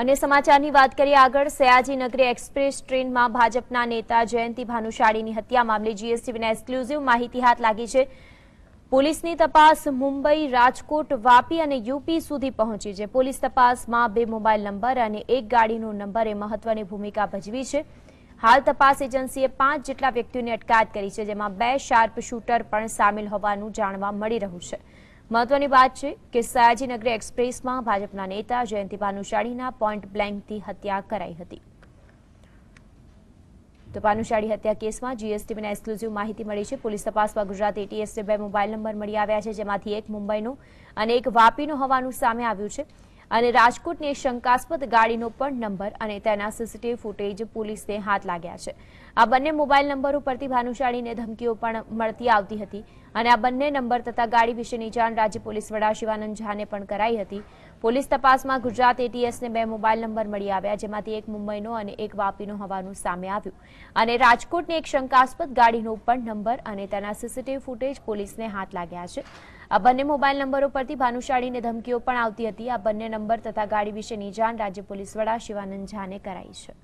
અને સમાચારની વાત કરીએ આગળ સયાજી નગરી એક્સપ્રેસ ટ્રેનમાં ભાજપના નેતા જયંતિ ભાનુશાળીની હત્યા મામલે જીએસટીવીના એક્સક્લુઝિવ માહિતી હાથ લાગી છે. પોલીસની તપાસ મુંબઈ, રાજકોટ, વાપી અને યુપી સુધી પહોંચી છે. પોલીસ તપાસમાં બે મોબાઈલ નંબર અને એક ગાડીનો નંબરે મહત્વની ભૂમિકા ભજવી છે. હાલ તપાસ એજન્સીએ પાંચ જેટલા વ્યક્તિઓની અટકાયત કરી છે, જેમાં બે શાર્પ શૂટર પણ સામેલ હોવાનું જાણવા મળી રહ્યું છે. મહત્વની વાત છે કે સયાજીનગર એક્સપ્રેસમાં ભાજપના નેતા જયંતિ ભાનુશાળીના પોઈન્ટ બ્લેન્કથી હત્યા કરાઈ હતી. તો ભાનુશાળી હત્યા કેસમાં જીએસટીબીને એક્સક્લુઝિવ માહિતી મળી છે. પોલીસ તપાસમાં ગુજરાત એટીએસને બે મોબાઈલ નંબર મળી આવ્યા છે, જેમાંથી એક મુંબઈનો અને એક વાપીનો હોવાનું સામે આવ્યું છે. અને રાજકોટની શંકાસ્પદ ગાડીનો પણ નંબર અને તેના સીસીટીવી ફૂટેજ પોલીસને હાથ લાગ્યા છે. આ બંને મોબાઈલ નંબર ઉપરથી ભાનુશાળીને ધમકીઓ પણ મળતી આવતી હતી. અને આ બંને નંબર તથા ગાડી વિશેની જાણ રાજ્ય પોલીસ વડા શિવાનંદ ઝાને પણ કરાઈ હતી. પોલીસ તપાસમાં ગુજરાત એટીએસને બે મોબાઈલ નંબર મળી આવ્યા, જેમાંથી એક મુંબઈનો અને એક વાપીનો હોવાનું સામે આવ્યું. અને રાજકોટની એક શંકાસ્પદ ગાડીનો પણ નંબર અને તેના સીસીટીવી ફૂટેજ પોલીસને હાથ લાગ્યા છે. આ બંને મોબાઈલ નંબરો પરથી ભાનુશાળીને ધમકીઓ પણ આવતી હતી. આ બંને નંબર તથા ગાડી વિશેની જાણ રાજ્ય પોલીસ વડા શિવાનંદ ઝાને કરાઈ છે.